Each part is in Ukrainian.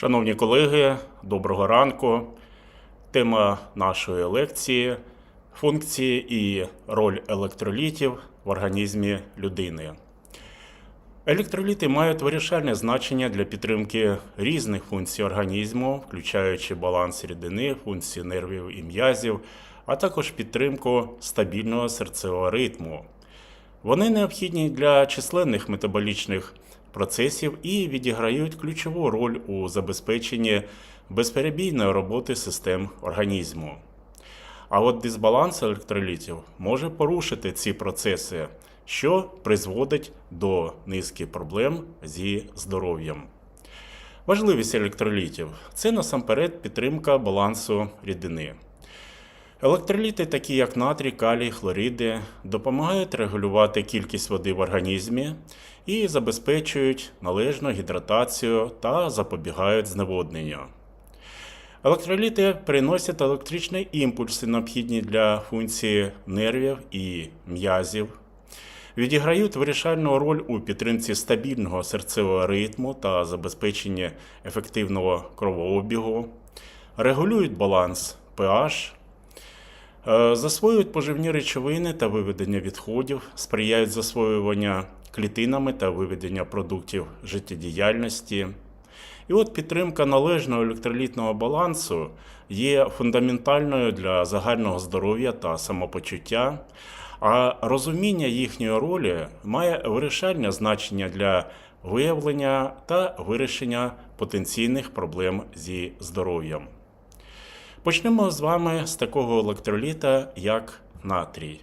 Шановні колеги, доброго ранку. Тема нашої лекції функції і роль електролітів в організмі людини. Електроліти мають вирішальне значення для підтримки різних функцій організму, включаючи баланс рідини, функції нервів і м'язів, а також підтримку стабільного серцевого ритму. Вони необхідні для численних метаболічних процесів і відіграють ключову роль у забезпеченні безперебійної роботи систем організму. А от дисбаланс електролітів може порушити ці процеси, що призводить до низки проблем зі здоров'ям. Важливість електролітів це насамперед підтримка балансу рідини. Електроліти, такі як натрій, калій, хлориди, допомагають регулювати кількість води в організмі і забезпечують належну гідратацію та запобігають зневодненню. Електроліти приносять електричні імпульси, необхідні для функції нервів і м'язів, відіграють вирішальну роль у підтримці стабільного серцевого ритму та забезпеченні ефективного кровообігу, регулюють баланс pH, Е, Засвоюють поживні речовини та виведення відходів, сприяють засвоювання клітинами та виведення продуктів життєдіяльності. І от підтримка належного електролітного балансу є фундаментальною для загального здоров'я та самопочуття, а розуміння їхньої ролі має вирішальне значення для виявлення та вирішення потенційних проблем зі здоров'ям. Почнемо з вами з такого електроліта, як натрій.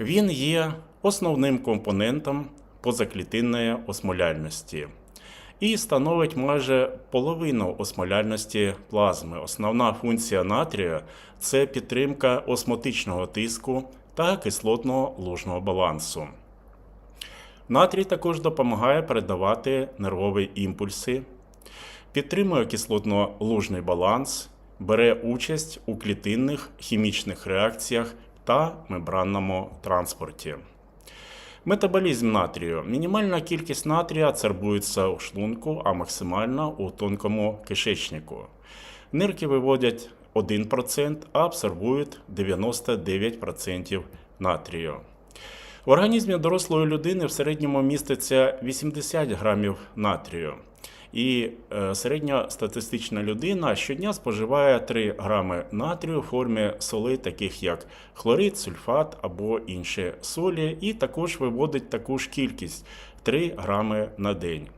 Він є основним компонентом позаклітинної осмоляльності і становить майже половину осмоляльності плазми. Основна функція натрія це підтримка осмотичного тиску та кислотного лужного балансу. Натрій також допомагає передавати нервові імпульси, підтримує кислотно-лужний баланс бере участь у клітинних хімічних реакціях та мембранному транспорті. Метаболізм натрію. Мінімальна кількість натрія цербується у шлунку, а максимальна у тонкому кишечнику. Нирки виводять 1%, а абсорбують 99% натрію. В організмі дорослої людини в середньому міститься 80 грамів натрію. І е, середньостатистична людина щодня споживає 3 грами натрію в формі солей, таких як хлорид, сульфат або інші солі, і також виводить таку ж кількість 3 грами на день.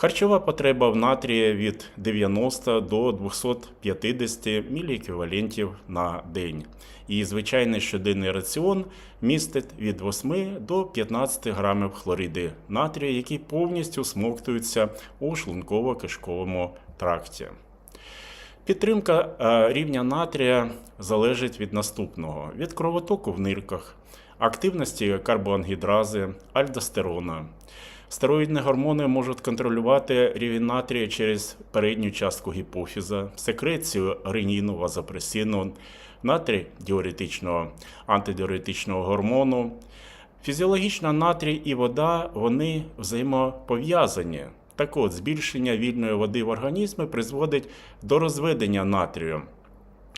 Харчова потреба в натрії від 90 до 250 міліеквівалентів на день. І звичайний щоденний раціон містить від 8 до 15 грамів хлориди натрію, які повністю смоктуються у шлунково-кишковому тракті. Підтримка е, рівня натрія залежить від наступного: від кровотоку в нирках, активності карбоангідрази, альдостерона. Стероїдні гормони можуть контролювати рівень натрія через передню частку гіпофіза, секрецію реніну, вазопресину, натрій діуретичного, антидіуретичного гормону. Фізіологічна натрій і вода вони взаємопов'язані. Так от, збільшення вільної води в організмі призводить до розведення натрію.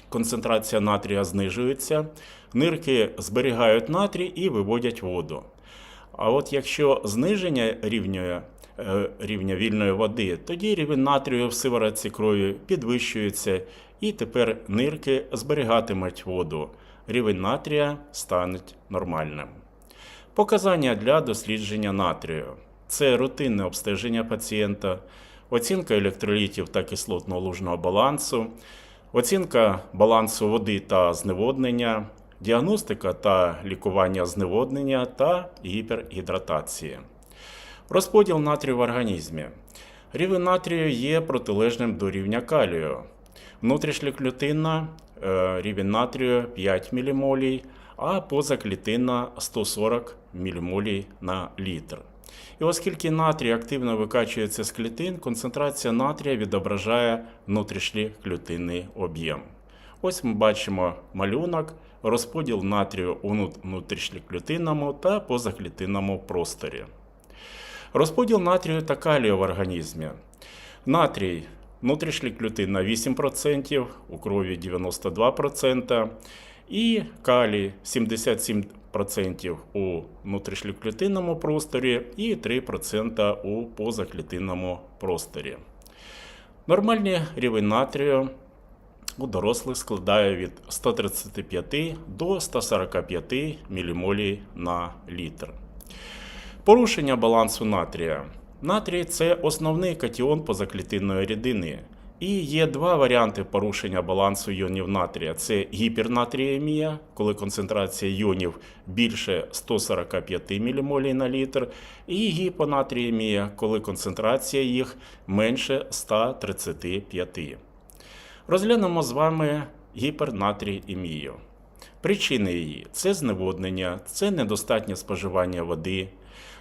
Концентрація натрія знижується, нирки зберігають натрій і виводять воду. А от якщо зниження рівня, е, рівня вільної води, тоді рівень натрію в сиворотці крові підвищується, і тепер нирки зберігатимуть воду. Рівень натрія стане нормальним. Показання для дослідження натрію це рутинне обстеження пацієнта, оцінка електролітів та кислотно-лужного балансу, оцінка балансу води та зневоднення, діагностика та лікування зневоднення та гіпергідратації. Розподіл натрію в організмі. Рівень натрію є протилежним до рівня калію. Внутрішньоклітинна е, рівень натрію 5 мілімолій, а позаклітинна 140 мілімолій на літр. І оскільки натрій активно викачується з клітин, концентрація натрія відображає внутрішній клітинний об'єм. Ось ми бачимо малюнок, розподіл натрію у внутрішньоклітинному та позаклітинному просторі. Розподіл натрію та калію в організмі. Натрій внутрішня клітина 8%, у крові 92%, і калій 77% у внутрішньоклітинному просторі і 3% у позаклітинному просторі. Нормальний рівень натрію у дорослих складає від 135 до 145 мілімолій на літр. Порушення балансу натрія. Натрій це основний катіон позаклітинної рідини. І є два варіанти порушення балансу йонів натрія: це гіпернатріємія, коли концентрація йонів більше 145 мілімолій на літр, і гіпонатріємія, коли концентрація їх менше 135. Розглянемо з вами гіпернатріємію. Причини її це зневоднення, це недостатнє споживання води,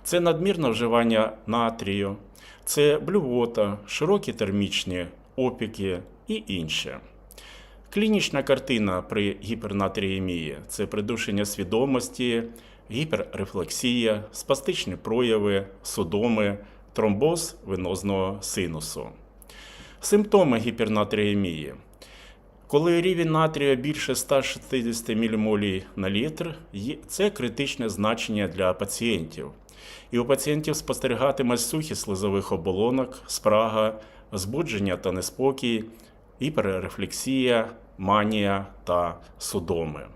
це надмірне вживання натрію, це блювота, широкі термічні опіки і інше. Клінічна картина при гіпернатріємії це придушення свідомості, гіперрефлексія, спастичні прояви, судоми, тромбоз венозного синусу. Симптоми гіпернатріємії. Коли рівень натрія більше 160 мілімолій на літр, це критичне значення для пацієнтів. І у пацієнтів спостерігатиме сухість слизових оболонок, спрага, збудження та неспокій, гіперрефлексія, манія та судоми.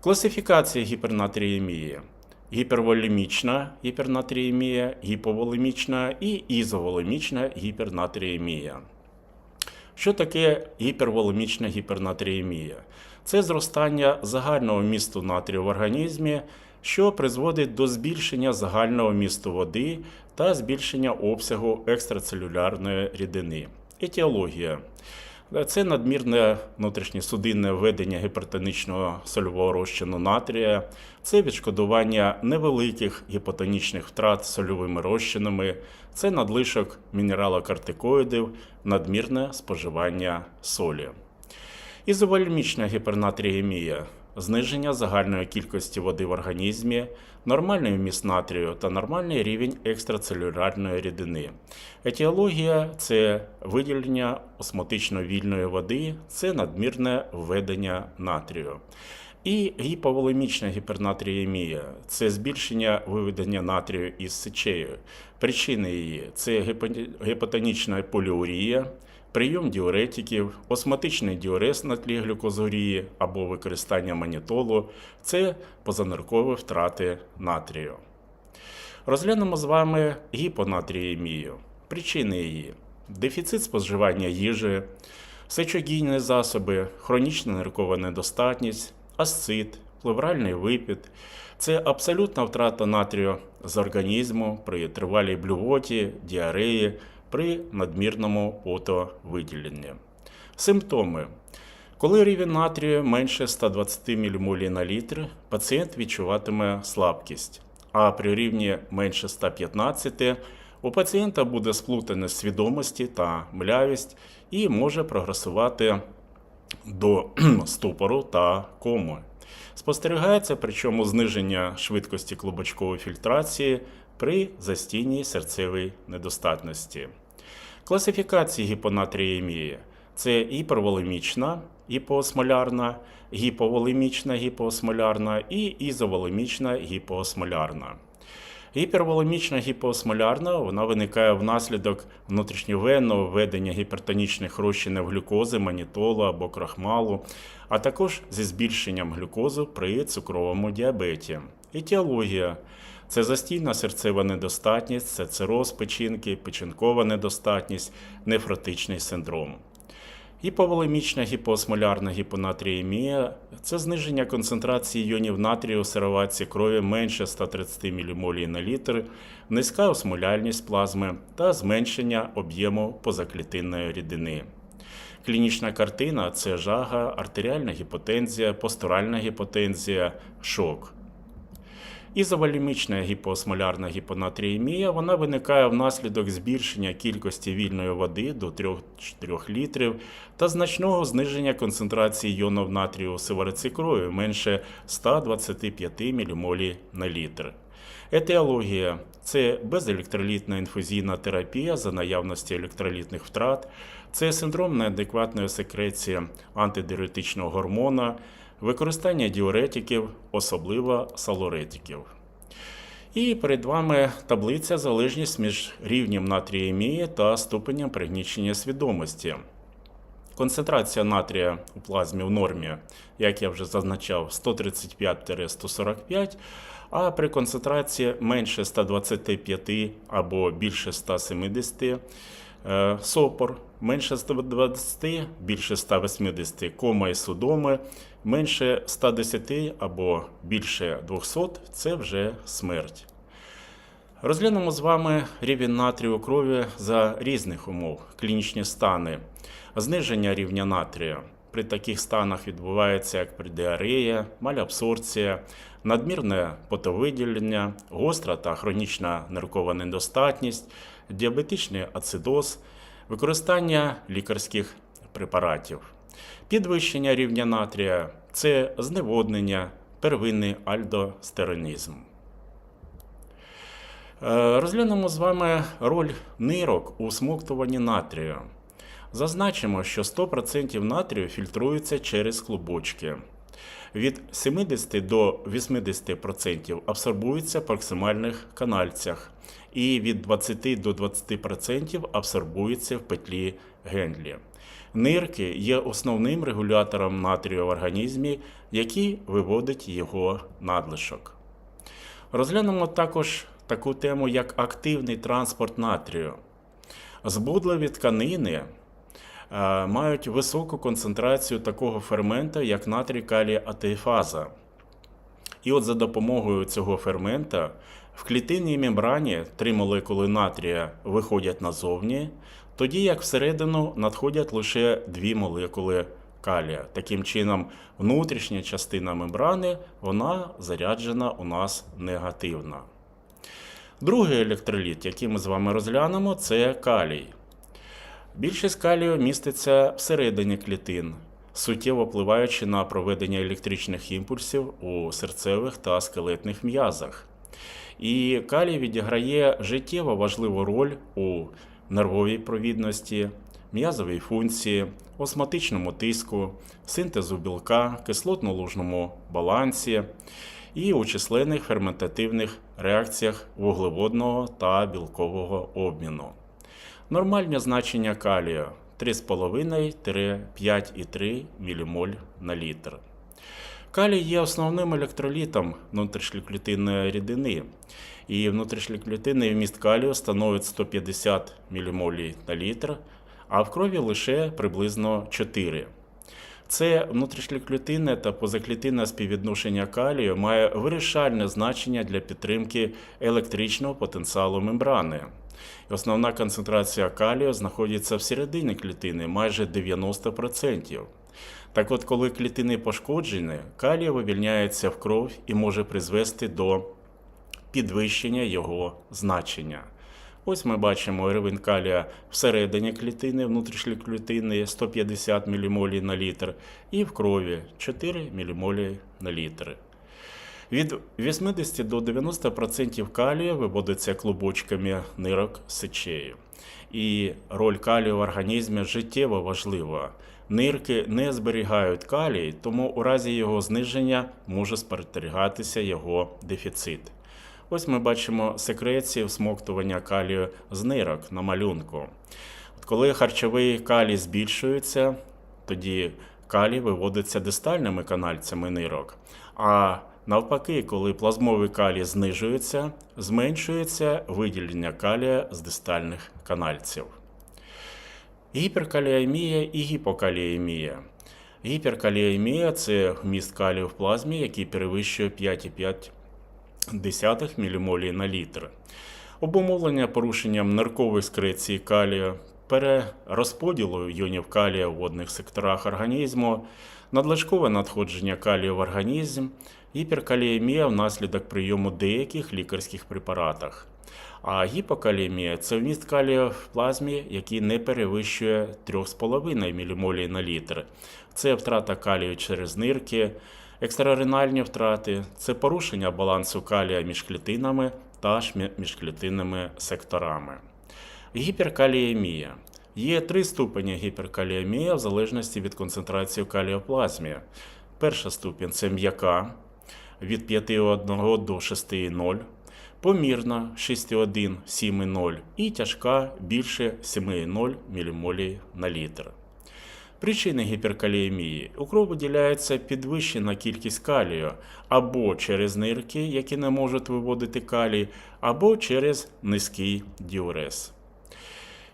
Класифікація гіпернатріємії. Гіперволемічна гіпернатріємія, гіповолемічна і ізоволемічна гіпернатріємія. Що таке гіперволемічна гіпернатріємія? Це зростання загального місту натрію в організмі, що призводить до збільшення загального місту води та збільшення обсягу екстрацелюлярної рідини. Етіологія. Це надмірне внутрішнє судинне введення гіпертонічного сольового розчину натрія, це відшкодування невеликих гіпотонічних втрат сольовими розчинами, це надлишок мінералокортикоїдів, надмірне споживання солі. Ізовольмічна гіпернатріємія зниження загальної кількості води в організмі, нормальний вміст натрію та нормальний рівень екстрацелюлярної рідини. Етіологія це виділення осмотично вільної води, це надмірне введення натрію. І гіповолемічна гіпернатріємія це збільшення виведення натрію із сечею. Причини її це гіпо- гіпотонічна поліурія, прийом діуретиків, осмотичний діурез на тлі глюкозурії або використання манітолу це позаниркові втрати натрію. Розглянемо з вами гіпонатріємію. Причини її: дефіцит споживання їжі, сечогінні засоби, хронічна ниркова недостатність, асцит, плевральний випід. Це абсолютна втрата натрію з організму при тривалій блювоті, діареї, при надмірному потовиділенні. Симптоми. Коли рівень натрію менше 120 мілімолій на літр, пацієнт відчуватиме слабкість, а при рівні менше 115 у пацієнта буде сплутане свідомості та млявість і може прогресувати до ступору та коми. Спостерігається причому зниження швидкості клубочкової фільтрації при застійній серцевій недостатності. Класифікації гіпонатріємії це гіперволемічна гіпоосмолярна, гіповолемічна гіпоосмолярна і ізоволемічна гіпоосмолярна. Гіперволемічна гіпоосмолярна вона виникає внаслідок внутрішньовенного введення гіпертонічних розчинів глюкози, манітолу або крахмалу, а також зі збільшенням глюкозу при цукровому діабеті. Етіологія це застійна серцева недостатність, це цироз печінки, печінкова недостатність, нефротичний синдром. Гіповолемічна гіпоосмолярна гіпонатріємія це зниження концентрації іонів натрію у сироватці крові менше 130 мілімолій на літр, низька осмоляльність плазми та зменшення об'єму позаклітинної рідини. Клінічна картина це жага, артеріальна гіпотензія, постуральна гіпотензія, шок. Ізоволемічна гіпоосмолярна гіпонатріємія вона виникає внаслідок збільшення кількості вільної води до 3-4 літрів та значного зниження концентрації іонів натрію у крові менше 125 мілімолі на літр. Етіологія це безелектролітна інфузійна терапія за наявності електролітних втрат, це синдром неадекватної секреції антидиуретичного гормона, використання діуретиків, особливо салуретиків. І перед вами таблиця залежність між рівнем натріємії та ступенем пригнічення свідомості. Концентрація натрія у плазмі в нормі, як я вже зазначав, 135-145, а при концентрації менше 125 або більше 170 е, сопор, менше 120, більше 180 кома і судоми, менше 110 або більше 200 це вже смерть. Розглянемо з вами рівень натрію крові за різних умов, клінічні стани, зниження рівня натрія. При таких станах відбувається як при діарея, малябсорція, надмірне потовиділення, гостра та хронічна ниркова недостатність, діабетичний ацидоз, використання лікарських препаратів. Підвищення рівня натрія це зневоднення, первинний альдостеронізм. Е, Розглянемо з вами роль нирок у смоктуванні натрію. Зазначимо, що 100% натрію фільтрується через клубочки. Від 70 до 80% абсорбується в проксимальних канальцях, і від 20 до 20% абсорбується в петлі Генлі. Нирки є основним регулятором натрію в організмі, який виводить його надлишок. Розглянемо також таку тему, як активний транспорт натрію. Збудливі тканини е, мають високу концентрацію такого фермента, як натрій калій атеїфаза. І от за допомогою цього фермента в клітинній мембрані три молекули натрія виходять назовні, тоді як всередину надходять лише дві молекули калія. Таким чином, внутрішня частина мембрани вона заряджена у нас негативно. Другий електроліт, який ми з вами розглянемо, це калій. Більшість калію міститься всередині клітин, суттєво впливаючи на проведення електричних імпульсів у серцевих та скелетних м'язах. І калій відіграє життєво важливу роль у нервовій провідності, м'язовій функції, осматичному тиску, синтезу білка, кислотно-лужному балансі і у численних ферментативних реакціях вуглеводного та білкового обміну. Нормальне значення калію 3,5-5,3 мілімоль на літр. Калій є основним електролітом внутрішньоклітинної рідини, і внутрішньоклітинний вміст калію становить 150 мілімоль на літр, а в крові лише приблизно 4. Це внутрішньоклітинне та позаклітинне співвідношення калію має вирішальне значення для підтримки електричного потенціалу мембрани. Основна концентрація калію знаходиться всередині клітини майже 90%. Так от, коли клітини пошкоджені, калій вивільняється в кров і може призвести до підвищення його значення. Ось ми бачимо рівень калія всередині клітини, внутрішньої клітини 150 мілімоль на літр, і в крові 4 мілімолі на літр. Від 80 до 90% калію виводиться клубочками нирок сечею. І роль калію в організмі життєво важлива. Нирки не зберігають калій, тому у разі його зниження може спостерігатися його дефіцит. Ось ми бачимо секрецію всмоктування калію з нирок на малюнку. От коли харчовий калій збільшується, тоді калій виводиться дистальними канальцями нирок. А навпаки, коли плазмовий калій знижується, зменшується виділення калія з дистальних канальців. Гіперкаліемія і гіпокаліемія. Гіперкаліемія це вміст калію в плазмі, який перевищує 5,5 десятих мілімолі на літр. Обумовлення порушенням наркової скреції калію, перерозподілу іонів калія в водних секторах організму, надлишкове надходження калію в організм, гіперкаліємія внаслідок прийому деяких лікарських препаратах. А гіпокаліємія це вміст калію в плазмі, який не перевищує 3,5 мілімолі на літр. Це втрата калію через нирки, Екстраренальні втрати це порушення балансу калія між клітинами та міжклітинними секторами. Гіперкаліємія. Є три ступені гіперкаліємії в залежності від концентрації калію в плазмі. Перша ступінь це м'яка від 5,1 до 6,0, помірна 6,1 7,0 і тяжка більше 7,0 мілімолі на літр. Причини гіперкаліємії. У виділяється підвищена кількість калію або через нирки, які не можуть виводити калій, або через низький діурез.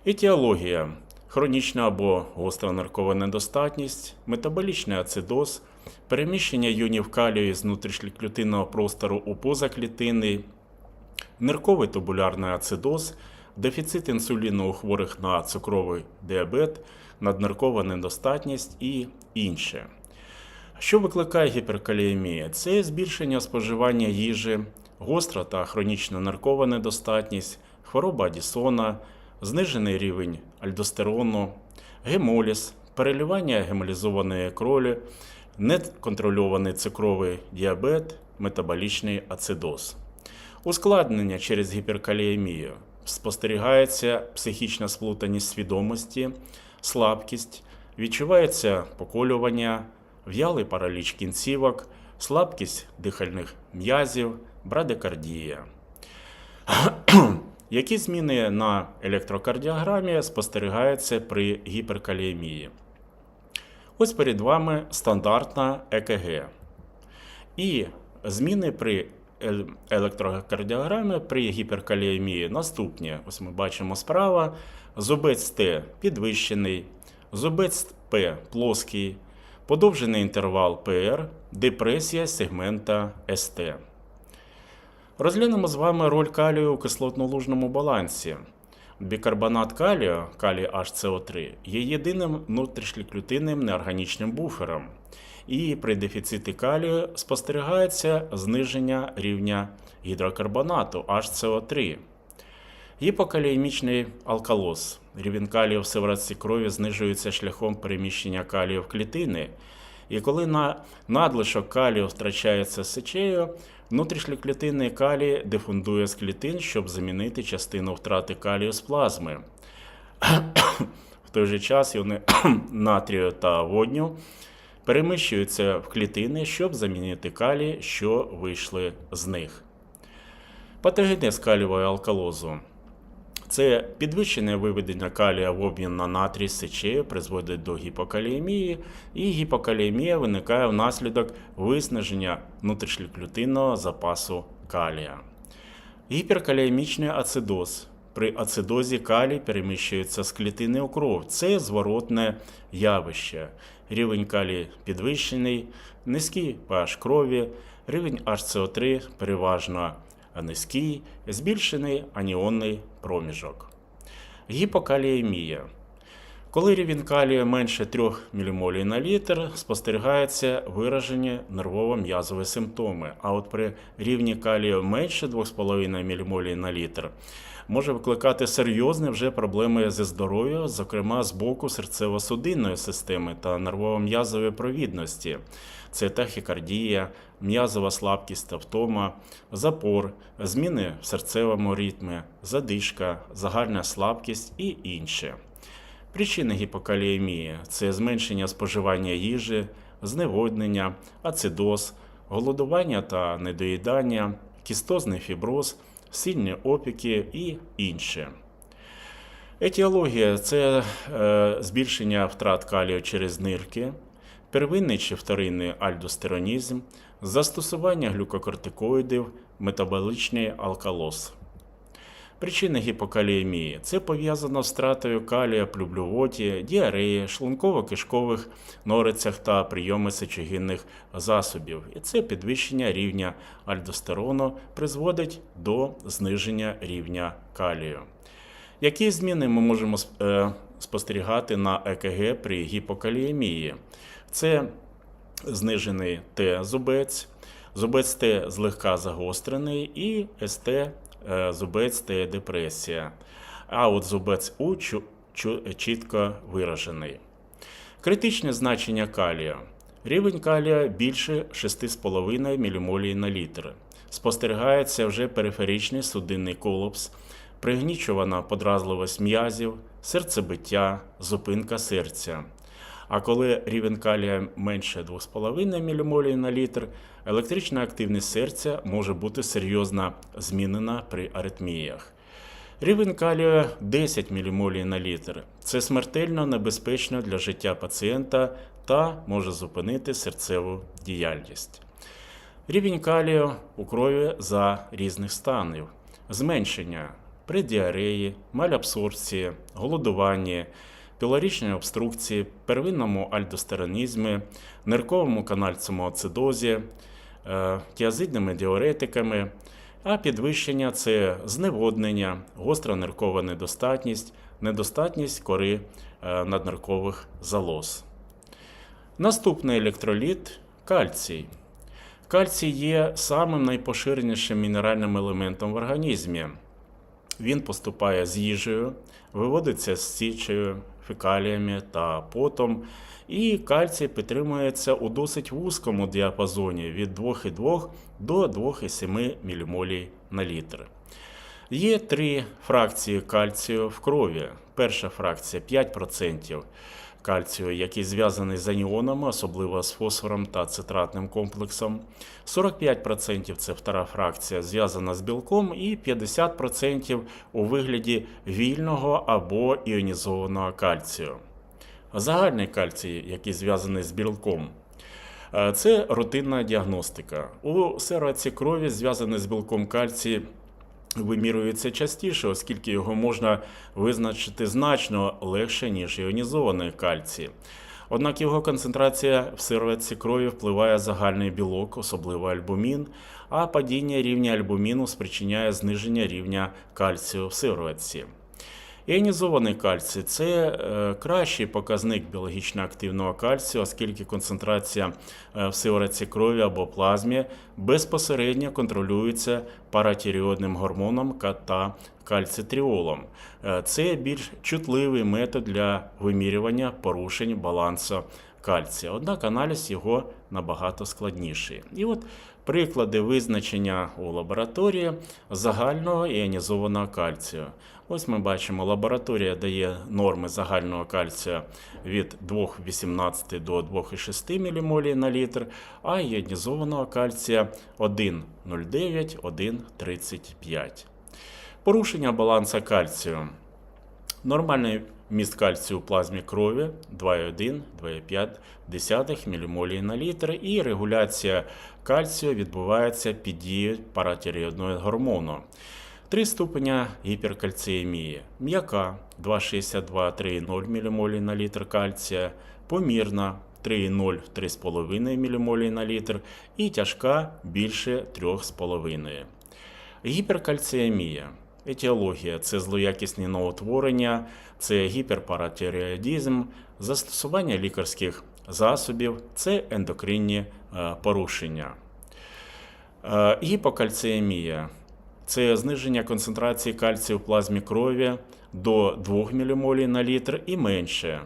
Етіологія. Хронічна або гостра наркова недостатність, метаболічний ацидоз, переміщення іонів калію з внутрішньоклітинного простору у позаклітинний, нирковий тубулярний ацидоз, дефіцит інсуліну у хворих на цукровий діабет, надниркова недостатність і інше. Що викликає гіперкаліємія? Це збільшення споживання їжі, гостра та хронічна наркова недостатність, хвороба Адісона, знижений рівень альдостерону, гемоліз, переливання гемолізованої крові, неконтрольований цукровий діабет, метаболічний ацидоз. Ускладнення через гіперкаліємію. Спостерігається психічна сплутаність свідомості, слабкість, відчувається поколювання, в'ялий параліч кінцівок, слабкість дихальних м'язів, брадикардія. Які зміни на електрокардіограмі спостерігаються при гіперкаліємії? Ось перед вами стандартна ЕКГ. І зміни при ел- електрокардіограмі при гіперкаліємії наступні. Ось ми бачимо справа. Зубець Т підвищений, зубець П плоский, подовжений інтервал ПР, депресія сегмента СТ. Розглянемо з вами роль калію у кислотно-лужному балансі. Бікарбонат калію, калій HCO3, є єдиним внутрішньоклітинним неорганічним буфером. І при дефіциті калію спостерігається зниження рівня гідрокарбонату HCO3. Гіпокаліємічний алкалоз. Рівень калію в сиворотці крові знижується шляхом переміщення калію в клітини. І коли на надлишок калію втрачається сечею, внутрішньоклітинний калій дефундує з клітин, щоб замінити частину втрати калію з плазми. В той же час іони натрію та водню переміщуються в клітини, щоб замінити калій, що вийшли з них. Патогенез калієвого алкалозу. Це підвищене виведення калія в обмін на натрій сечею призводить до гіпокаліємії, і гіпокаліємія виникає внаслідок виснаження внутрішньоклітинного запасу калія. Гіперкаліємічний ацидоз. При ацидозі калій переміщується з клітини у кров. Це зворотне явище. Рівень калію підвищений, низький pH крові, рівень HCO3 переважно низький, збільшений аніонний проміжок. Гіпокаліємія. Коли рівень калію менше 3 ммоль на літр, спостерігається виражені нервово-м'язові симптоми. А от при рівні калію менше 2,5 ммоль на літр може викликати серйозні вже проблеми зі здоров'ям, зокрема з боку серцево-судинної системи та нервово-м'язової провідності. Це тахікардія, м'язова слабкість та втома, запор, зміни в серцевому ритмі, задишка, загальна слабкість і інше. Причини гіпокаліємії це зменшення споживання їжі, зневоднення, ацидоз, голодування та недоїдання, кістозний фіброз, сильні опіки і інше. Етіологія це е, збільшення втрат калію через нирки, первинний чи вторинний альдостеронізм, застосування глюкокортикоїдів, метаболічний алкалоз. Причини гіпокаліємії це пов'язано з втратою калія при блювоті, діареї, шлунково-кишкових норицях та прийоми сечогінних засобів. І це підвищення рівня альдостерону призводить до зниження рівня калію. Які зміни ми можемо е, спостерігати на ЕКГ при гіпокаліємії? Це знижений Т-зубець, зубець Т злегка загострений і СТ зубець Т депресія. А от зубець У чітко виражений. Критичне значення калія. Рівень калія більше 6,5 ммоль на літр. спостерігається вже периферичний судинний колапс, пригнічувана подразливість м'язів, серцебиття, зупинка серця. А коли рівень калія менше 2,5 ммолі на літр, електрична активність серця може бути серйозно змінена при аритміях. Рівень калію 10 ммолі на літр. Це смертельно небезпечно для життя пацієнта та може зупинити серцеву діяльність. Рівень калію у крові за різних станів: зменшення при діареї, малябсорбції, голодуванні, пілорічній обструкції, первинному альдостеронізмі, нирковому канальцевому ацидозі, тіазидними діуретиками, а підвищення це зневоднення, гостра ниркова недостатність, недостатність кори е, надниркових залоз. Наступний електроліт кальцій. Кальцій є самим найпоширенішим мінеральним елементом в організмі. Він поступає з їжею, виводиться з січею, фекаліями та потом, і кальцій підтримується у досить вузькому діапазоні від 2,2 до 2,7 ммолі на літр. Є три фракції кальцію в крові. Перша фракція 5% кальцію, який зв'язаний з аніонами, особливо з фосфором та цитратним комплексом. 45% це втора фракція, зв'язана з білком, і 50% у вигляді вільного або іонізованого кальцію. Загальний кальцій, який зв'язаний з білком. е, Це рутинна діагностика. У сероці крові, зв'язаний з білком кальцій, вимірюється частіше, оскільки його можна визначити значно легше, ніж іонізований кальцій. Однак його концентрація в сироватці крові впливає загальний білок, особливо альбумін, а падіння рівня альбуміну спричиняє зниження рівня кальцію в сироватці. Іонізований кальцій це е, кращий показник біологічно активного кальцію, оскільки концентрація е, в сиворотці крові або плазмі безпосередньо контролюється паратіріодним гормоном та кальцитріолом. Е, Це більш чутливий метод для вимірювання порушень балансу кальція. Однак аналіз його набагато складніший. І от приклади визначення у лабораторії загального іонізованого кальцію. Ось ми бачимо, лабораторія дає норми загального кальцію від 2,18 до 2,6 ммолі на літр, а іонізованого кальція 1,09, 1,35. Порушення балансу кальцію. Нормальний міст кальцію у плазмі крові 2,1-2,5 ммолі на літр, і регуляція кальцію відбувається під дією паратіреоїдного гормону. Три ступеня гіперкальціємії. М'яка 2,62-3,0 ммолі на літр кальція, помірна 3,0-3,5 ммолі на літр і тяжка більше 3,5. Гіперкальціємія. Етіологія це злоякісні новотворення, це гіперпаратіреоїдізм, застосування лікарських засобів, це ендокринні е, порушення. Е, Гіпокальціємія це зниження концентрації кальцію в плазмі крові до 2 ммолі на літр і менше.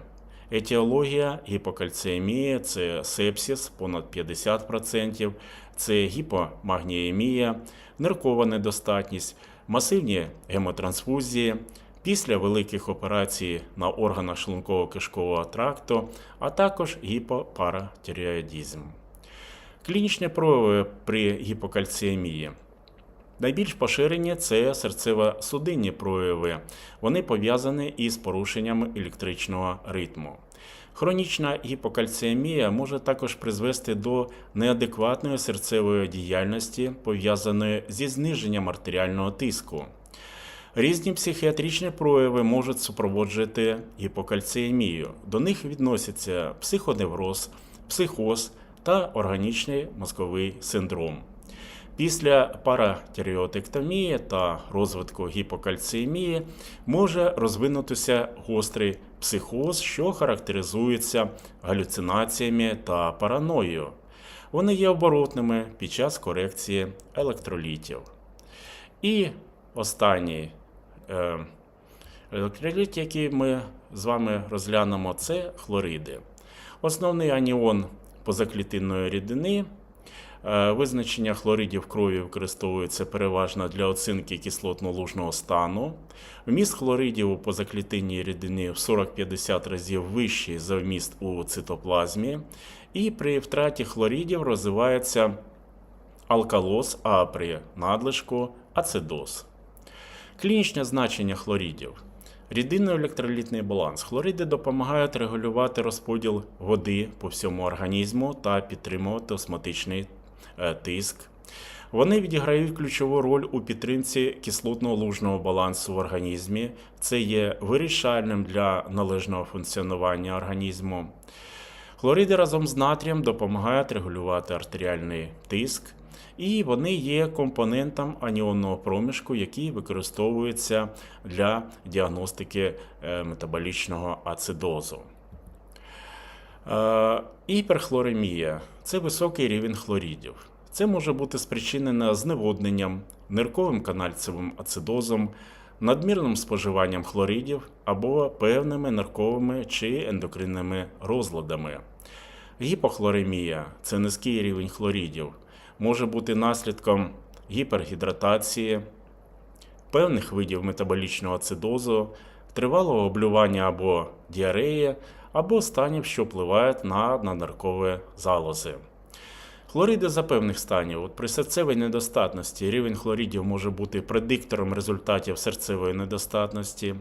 Етіологія гіпокальціємії це сепсис понад 50%, це гіпомагніємія, ниркова недостатність, масивні гемотрансфузії, після великих операцій на органах шлунково-кишкового тракту, а також гіпопаратіреоїдізм. Клінічні прояви при гіпокальціємії. Найбільш поширені це серцево-судинні прояви. Вони пов'язані із порушенням електричного ритму. Хронічна гіпокальціемія може також призвести до неадекватної серцевої діяльності, пов'язаної зі зниженням артеріального тиску. Різні психіатричні прояви можуть супроводжувати гіпокальціемію. До них відносяться психоневроз, психоз та органічний мозковий синдром. Після паратіріотектомії та розвитку гіпокальціємії може розвинутися гострий психоз, що характеризується галюцинаціями та параноєю. Вони є оборотними під час корекції електролітів. І останній е, електроліт, який ми з вами розглянемо, це хлориди. Основний аніон позаклітинної рідини Визначення хлоридів крові використовується переважно для оцінки кислотно-лужного стану. Вміст хлоридів у позаклітинній рідині в 40-50 разів вищий за вміст у цитоплазмі. І при втраті хлоридів розвивається алкалоз, а при надлишку ацидоз. Клінічне значення хлоридів. Рідинно-електролітний баланс. Хлориди допомагають регулювати розподіл води по всьому організму та підтримувати осмотичний е, тиск. Вони відіграють ключову роль у підтримці кислотно-лужного балансу в організмі. Це є вирішальним для належного функціонування організму. Хлориди разом з натрієм допомагають регулювати артеріальний тиск, і вони є компонентом аніонного проміжку, який використовується для діагностики е, метаболічного ацидозу. Е, Гіперхлоремія це високий рівень хлоридів. Це може бути спричинено зневодненням, нирковим канальцевим ацидозом, надмірним споживанням хлоридів або певними нирковими чи ендокринними розладами. Гіпохлоремія це низький рівень хлоридів, може бути наслідком гіпергідратації, певних видів метаболічного ацидозу, тривалого облювання або діареї, або станів, що впливають на надниркові залози. Хлориди за певних станів. От при серцевій недостатності рівень хлоридів може бути предиктором результатів серцевої недостатності.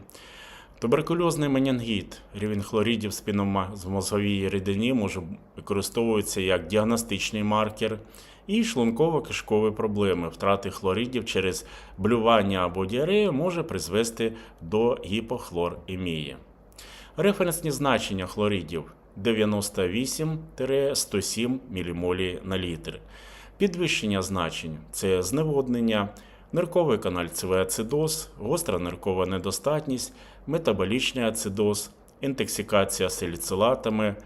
Туберкульозний менінгіт, рівень хлоридів в спіномозговій рідині може використовуватися як діагностичний маркер, і шлунково-кишкові проблеми втрати хлоридів через блювання або діарею може призвести до гіпохлоремії. Референсні значення хлоридів 98-107 мілімолі на літр. Підвищення значень це зневоднення, нирковий канальцевий ацидоз, гостра ниркова недостатність, метаболічний ацидоз, інтоксикація саліцилатами,